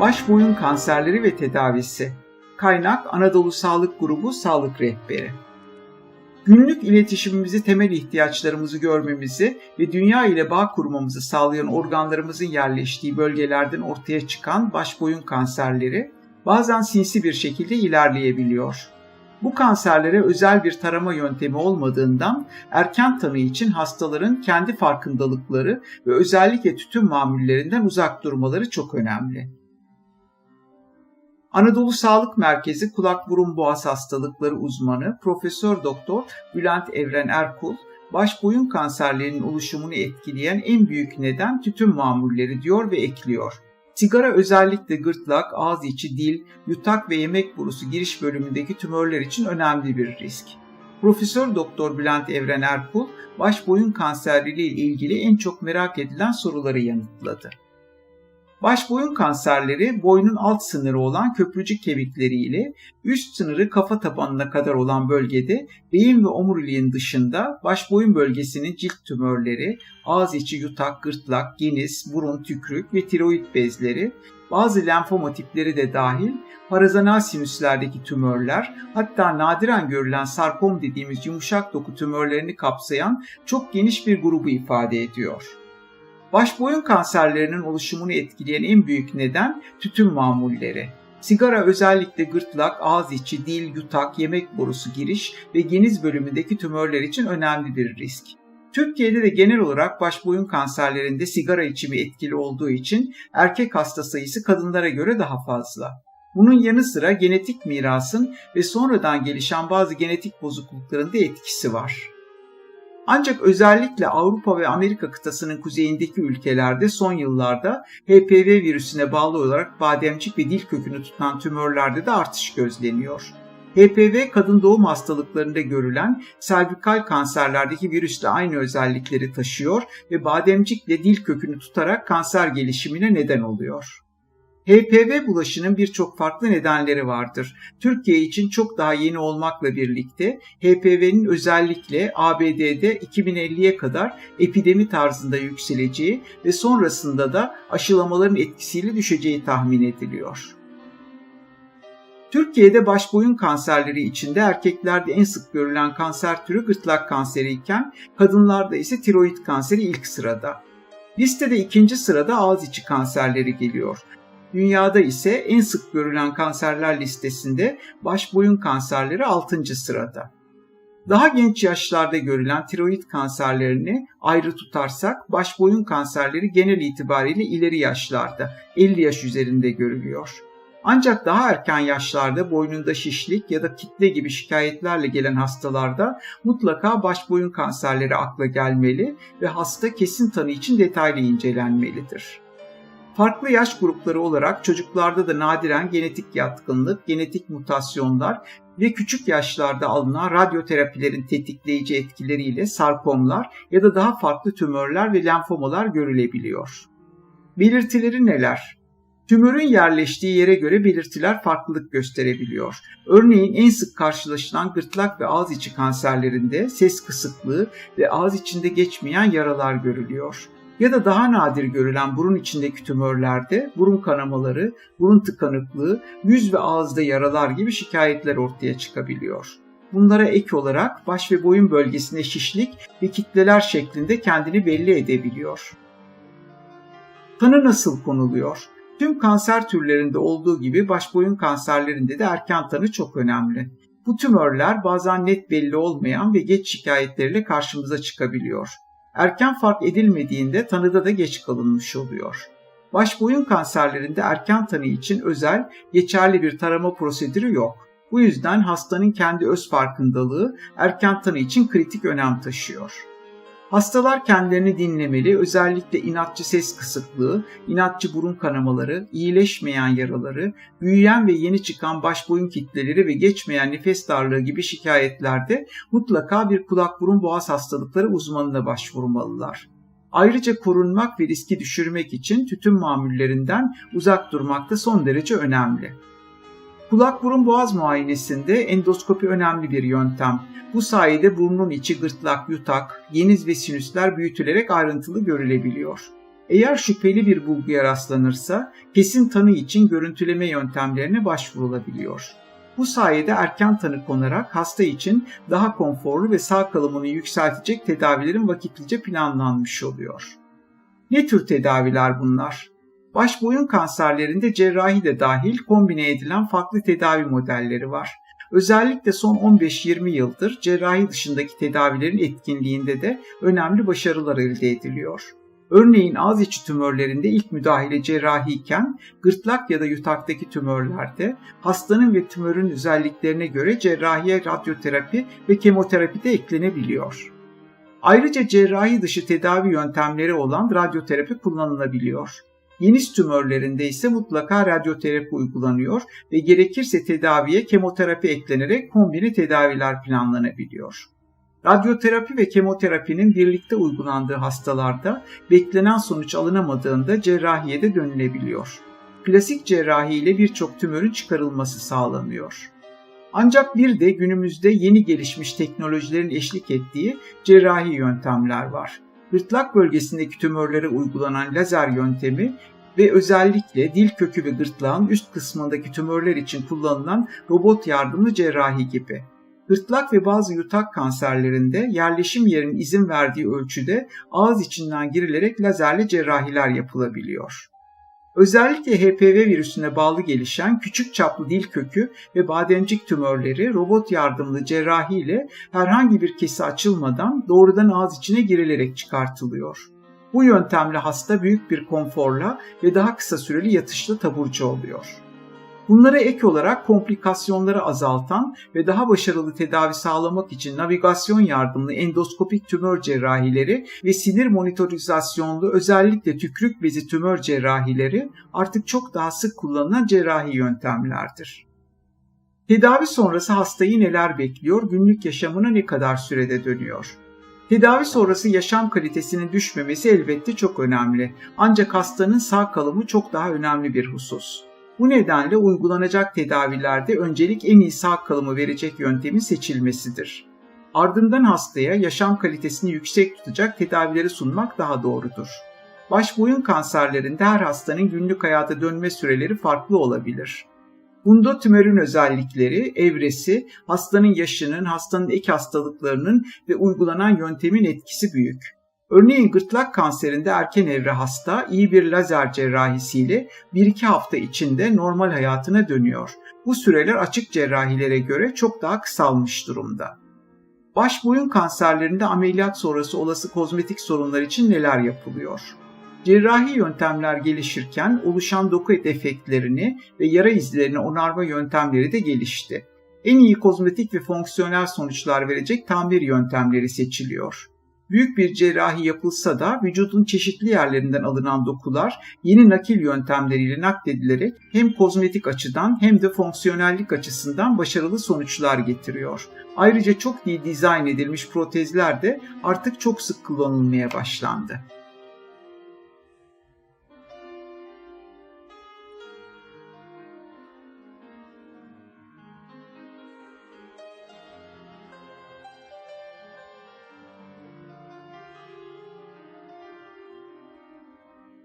Baş boyun kanserleri ve tedavisi. Kaynak Anadolu Sağlık Grubu Sağlık Rehberi. Günlük iletişimimizi, temel ihtiyaçlarımızı görmemizi ve dünya ile bağ kurmamızı sağlayan organlarımızın yerleştiği bölgelerden ortaya çıkan baş boyun kanserleri bazen sinsi bir şekilde ilerleyebiliyor. Bu kanserlere özel bir tarama yöntemi olmadığından erken tanı için hastaların kendi farkındalıkları ve özellikle tütün mamullerinden uzak durmaları çok önemli. Anadolu Sağlık Merkezi Kulak Burun Boğaz Hastalıkları uzmanı Profesör Doktor Bülent Evren Erkul, baş boyun kanserlerinin oluşumunu etkileyen en büyük neden tütün mamulleri diyor ve ekliyor. Sigara özellikle gırtlak, ağız içi, dil, yutak ve yemek borusu giriş bölümündeki tümörler için önemli bir risk. Profesör Doktor Bülent Evren Erkul, baş boyun kanseriyle ilgili en çok merak edilen soruları yanıtladı. Baş boyun kanserleri boynun alt sınırı olan köprücük kemikleri ile üst sınırı kafa tabanına kadar olan bölgede beyin ve omuriliğin dışında baş boyun bölgesinin cilt tümörleri, ağız içi yutak, gırtlak, geniz, burun, tükrük ve tiroid bezleri, bazı lenfoma tipleri de dahil parazanal sinüslerdeki tümörler, hatta nadiren görülen sarkom dediğimiz yumuşak doku tümörlerini kapsayan çok geniş bir grubu ifade ediyor. Baş boyun kanserlerinin oluşumunu etkileyen en büyük neden tütün mamulleri. Sigara özellikle gırtlak, ağız içi, dil, yutak, yemek borusu giriş ve geniz bölümündeki tümörler için önemli bir risk. Türkiye'de de genel olarak baş boyun kanserlerinde sigara içimi etkili olduğu için erkek hasta sayısı kadınlara göre daha fazla. Bunun yanı sıra genetik mirasın ve sonradan gelişen bazı genetik bozuklukların da etkisi var. Ancak özellikle Avrupa ve Amerika kıtasının kuzeyindeki ülkelerde son yıllarda HPV virüsüne bağlı olarak bademcik ve dil kökünü tutan tümörlerde de artış gözleniyor. HPV kadın doğum hastalıklarında görülen servikal kanserlerdeki virüsle aynı özellikleri taşıyor ve bademcikle dil kökünü tutarak kanser gelişimine neden oluyor. HPV bulaşının birçok farklı nedenleri vardır. Türkiye için çok daha yeni olmakla birlikte HPV'nin özellikle ABD'de 2050'ye kadar epidemi tarzında yükseleceği ve sonrasında da aşılamaların etkisiyle düşeceği tahmin ediliyor. Türkiye'de baş boyun kanserleri içinde erkeklerde en sık görülen kanser türü gırtlak kanseri iken kadınlarda ise tiroid kanseri ilk sırada. Listede ikinci sırada ağız içi kanserleri geliyor. Dünyada ise en sık görülen kanserler listesinde baş boyun kanserleri 6. sırada. Daha genç yaşlarda görülen tiroid kanserlerini ayrı tutarsak baş boyun kanserleri genel itibariyle ileri yaşlarda 50 yaş üzerinde görülüyor. Ancak daha erken yaşlarda boynunda şişlik ya da kitle gibi şikayetlerle gelen hastalarda mutlaka baş boyun kanserleri akla gelmeli ve hasta kesin tanı için detaylı incelenmelidir. Farklı yaş grupları olarak çocuklarda da nadiren genetik yatkınlık, genetik mutasyonlar ve küçük yaşlarda alınan radyoterapilerin tetikleyici etkileriyle sarkomlar ya da daha farklı tümörler ve lenfomalar görülebiliyor. Belirtileri neler? Tümörün yerleştiği yere göre belirtiler farklılık gösterebiliyor. Örneğin en sık karşılaşılan gırtlak ve ağız içi kanserlerinde ses kısıklığı ve ağız içinde geçmeyen yaralar görülüyor ya da daha nadir görülen burun içindeki tümörlerde burun kanamaları, burun tıkanıklığı, yüz ve ağızda yaralar gibi şikayetler ortaya çıkabiliyor. Bunlara ek olarak baş ve boyun bölgesinde şişlik ve kitleler şeklinde kendini belli edebiliyor. Tanı nasıl konuluyor? Tüm kanser türlerinde olduğu gibi baş boyun kanserlerinde de erken tanı çok önemli. Bu tümörler bazen net belli olmayan ve geç şikayetleriyle karşımıza çıkabiliyor. Erken fark edilmediğinde tanıda da geç kalınmış oluyor. Baş boyun kanserlerinde erken tanı için özel, geçerli bir tarama prosedürü yok. Bu yüzden hastanın kendi öz farkındalığı erken tanı için kritik önem taşıyor. Hastalar kendilerini dinlemeli, özellikle inatçı ses kısıklığı, inatçı burun kanamaları, iyileşmeyen yaraları, büyüyen ve yeni çıkan baş boyun kitleleri ve geçmeyen nefes darlığı gibi şikayetlerde mutlaka bir kulak burun boğaz hastalıkları uzmanına başvurmalılar. Ayrıca korunmak ve riski düşürmek için tütün mamullerinden uzak durmak da son derece önemli. Kulak burun boğaz muayenesinde endoskopi önemli bir yöntem. Bu sayede burnun içi, gırtlak, yutak, yeniz ve sinüsler büyütülerek ayrıntılı görülebiliyor. Eğer şüpheli bir bulguya rastlanırsa kesin tanı için görüntüleme yöntemlerine başvurulabiliyor. Bu sayede erken tanı konarak hasta için daha konforlu ve sağ kalımını yükseltecek tedavilerin vakitlice planlanmış oluyor. Ne tür tedaviler bunlar? Baş boyun kanserlerinde cerrahi de dahil kombine edilen farklı tedavi modelleri var. Özellikle son 15-20 yıldır cerrahi dışındaki tedavilerin etkinliğinde de önemli başarılar elde ediliyor. Örneğin ağız içi tümörlerinde ilk müdahale cerrahi iken gırtlak ya da yutaktaki tümörlerde hastanın ve tümörün özelliklerine göre cerrahiye radyoterapi ve kemoterapi de eklenebiliyor. Ayrıca cerrahi dışı tedavi yöntemleri olan radyoterapi kullanılabiliyor. Geniş tümörlerinde ise mutlaka radyoterapi uygulanıyor ve gerekirse tedaviye kemoterapi eklenerek kombine tedaviler planlanabiliyor. Radyoterapi ve kemoterapinin birlikte uygulandığı hastalarda beklenen sonuç alınamadığında cerrahiye de dönülebiliyor. Klasik cerrahi ile birçok tümörün çıkarılması sağlanıyor. Ancak bir de günümüzde yeni gelişmiş teknolojilerin eşlik ettiği cerrahi yöntemler var. Gırtlak bölgesindeki tümörlere uygulanan lazer yöntemi ve özellikle dil kökü ve gırtlağın üst kısmındaki tümörler için kullanılan robot yardımlı cerrahi gibi. Gırtlak ve bazı yutak kanserlerinde yerleşim yerinin izin verdiği ölçüde ağız içinden girilerek lazerle cerrahiler yapılabiliyor. Özellikle HPV virüsüne bağlı gelişen küçük çaplı dil kökü ve bademcik tümörleri robot yardımlı cerrahi ile herhangi bir kesi açılmadan doğrudan ağız içine girilerek çıkartılıyor. Bu yöntemle hasta büyük bir konforla ve daha kısa süreli yatışlı taburcu oluyor. Bunlara ek olarak komplikasyonları azaltan ve daha başarılı tedavi sağlamak için navigasyon yardımlı endoskopik tümör cerrahileri ve sinir monitorizasyonlu özellikle tükrük bezi tümör cerrahileri artık çok daha sık kullanılan cerrahi yöntemlerdir. Tedavi sonrası hastayı neler bekliyor, günlük yaşamına ne kadar sürede dönüyor? Tedavi sonrası yaşam kalitesinin düşmemesi elbette çok önemli. Ancak hastanın sağ kalımı çok daha önemli bir husus. Bu nedenle uygulanacak tedavilerde öncelik en iyi sağ kalımı verecek yöntemin seçilmesidir. Ardından hastaya yaşam kalitesini yüksek tutacak tedavileri sunmak daha doğrudur. Baş boyun kanserlerinde her hastanın günlük hayata dönme süreleri farklı olabilir. Bunda tümörün özellikleri, evresi, hastanın yaşının, hastanın ek hastalıklarının ve uygulanan yöntemin etkisi büyük. Örneğin gırtlak kanserinde erken evre hasta iyi bir lazer cerrahisiyle 1-2 hafta içinde normal hayatına dönüyor. Bu süreler açık cerrahilere göre çok daha kısalmış durumda. Baş boyun kanserlerinde ameliyat sonrası olası kozmetik sorunlar için neler yapılıyor? Cerrahi yöntemler gelişirken oluşan doku defektlerini ve yara izlerini onarma yöntemleri de gelişti. En iyi kozmetik ve fonksiyonel sonuçlar verecek tamir yöntemleri seçiliyor. Büyük bir cerrahi yapılsa da vücudun çeşitli yerlerinden alınan dokular yeni nakil yöntemleriyle nakledilerek hem kozmetik açıdan hem de fonksiyonellik açısından başarılı sonuçlar getiriyor. Ayrıca çok iyi dizayn edilmiş protezler de artık çok sık kullanılmaya başlandı.